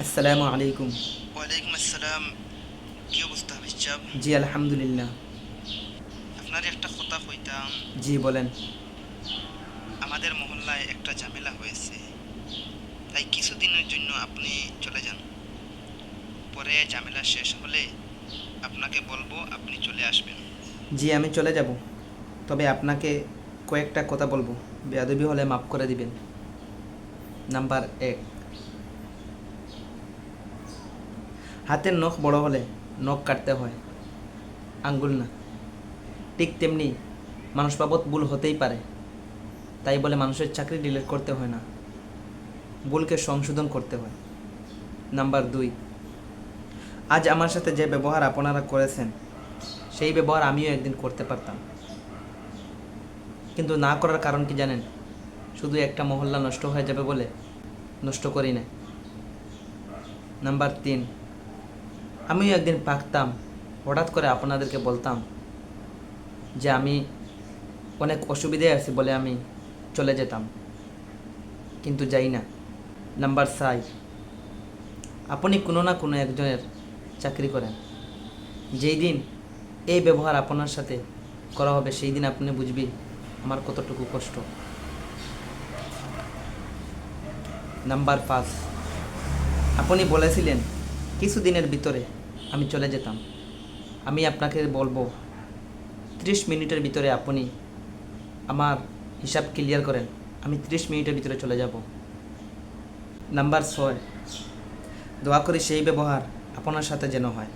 আসসালামু আলাইকুম। ওয়ালাইকুম আসসালাম। কি অবস্থা হাফিজ সাহেব? জি আলহামদুলিল্লাহ। আপনার একটা কথা কইতাম। জি বলেন। আমাদের মহল্লায় একটা ঝামেলা হয়েছে। তাই কিছুদিনের জন্য আপনি চলে যান। পরে ঝামেলা শেষ হলে আপনাকে বলব আপনি চলে আসবেন। জি আমি চলে যাব। তবে আপনাকে কয়েকটা কথা বলব। বেয়াদবি হলে মাফ করে দিবেন। নাম্বার এক। হাতের নখ বড় হলে নখ কাটতে হয়। আঙ্গুল না। ঠিক তেমনি মানুষ বাবদ ভুল হতেই পারে। তাই বলে মানুষের চাকরি ডিলিট করতে হয় না। ভুলকে সংশোধন করতে হয়। নাম্বার দুই, আজ আমার সাথে যে ব্যবহার আপনারা করেছেন, সেই ব্যবহার আমিও একদিন করতে পারতাম। কিন্তু না করার কারণ কি জানেন? শুধু একটা মহল্লা নষ্ট হয়ে যাবে বলে নষ্ট করি না। নাম্বার তিন আমিও একদিন পাকতাম, হঠাৎ করে আপনাদেরকে বলতাম যে আমি অনেক অসুবিধায় আছি বলে আমি চলে যেতাম। কিন্তু যাই না। নাম্বার সাই আপনি কোনো না কোনো একজনের চাকরি করেন। যেই দিন এই ব্যবহার আপনার সাথে করা হবে, সেই দিন আপনি বুঝবি আমার কতটুকু কষ্ট। নাম্বার পাঁচ, আপনি বলেছিলেন, কিছুদিনের ভিতরে আমি চলে যেতাম। আমি আপনাকে বলব, ত্রিশ মিনিটের ভিতরে আপনি আমার হিসাব ক্লিয়ার করেন। আমি ত্রিশ মিনিটের ভিতরে চলে যাব। নাম্বার ছয়, দোয়া করি সেই ব্যবহার আপনার সাথে যেন হয়।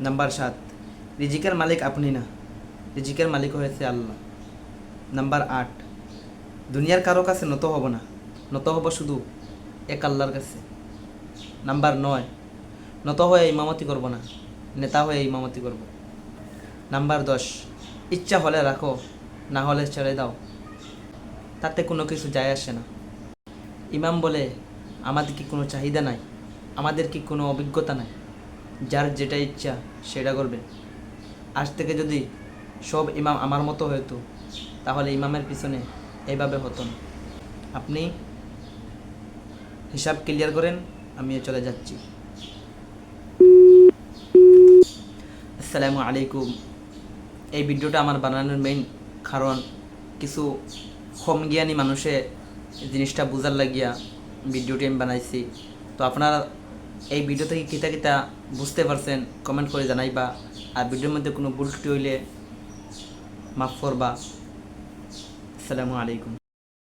নাম্বার সাত, রিজিকের মালিক আপনি না, রিজিকের মালিক হয়েছে আল্লাহ। নাম্বার আট, দুনিয়ার কারও কাছে নত হব না, নত হব শুধু এক আল্লাহর কাছে। নাম্বার নয় নত হয়ে ইমামতি করব না, নেতা হয়ে ইমামতি করব। নাম্বার দশ, ইচ্ছা হলে রাখো, না হলে ছেড়ে দাও। তাতে কোনো কিছু যায় আসে না। ইমাম বলে, আমাদের কি কোনো চাহিদা নাই? আমাদের কি কোনো অভিজ্ঞতা নাই? যার যেটা ইচ্ছা, সেটা করবে। আজ থেকে যদি সব ইমাম আমার মতো হতো তাহলে ইমামের পিছনে এইভাবে হতো না। আপনি হিসাব ক্লিয়ার করেন, আমিও চলে যাচ্ছি। আসসালামু আলাইকুম। এই ভিডিওটা আমার বানানোর মেইন কারণ কিছু কম জ্ঞানী মানুষে জিনিসটা বোঝার লাগিয়া ভিডিওটি আমি বানাইছি। তো আপনারা এই ভিডিও থেকে কিতা কিতা বুঝতে পারছেন কমেন্ট করে জানাইবা। আর ভিডিওর মধ্যে কোনো ভুল হইলে মাফ করবা। আসসালামু আলাইকুম।